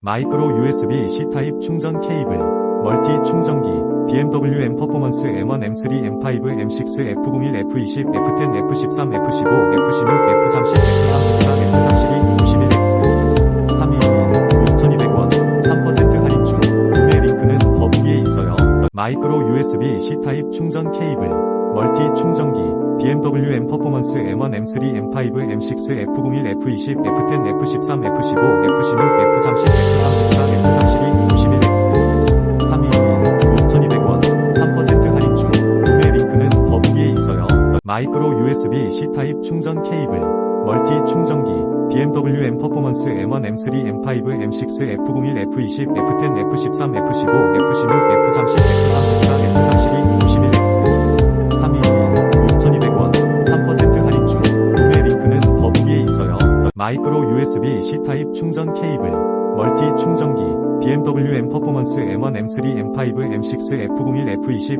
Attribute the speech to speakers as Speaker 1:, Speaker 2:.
Speaker 1: 마이크로 USB C타입 충전 케이블, 멀티 충전기, BMW M 퍼포먼스 M1, M3, M5, M6, F01, F20, F10, F13, F15, F16, F30, F34, F32, 61X. 322, 6,200원, 3% 할인 중. 구매 링크는 더보기에 있어요. 마이크로 USB C타입 충전 케이블, 멀티 충전기, BMW M 퍼포먼스 M1, M3, M5, M6, F01, F20, F10, F13, F15, F16, F30, 마이크로 USB C타입 충전 케이블, 멀티 충전기, BMW M 퍼포먼스 M1, M3, M5, M6, F01, F20, F10, F13, F15, F16, F30, F34, F32, 61X. 322, 6,200원, 3% 할인 중. 구매 링크는 더보기에 있어요. 마이크로 USB C타입 충전 케이블, 멀티 충전기, BMW M 퍼포먼스 M1, M3, M5, M6, F01, F20,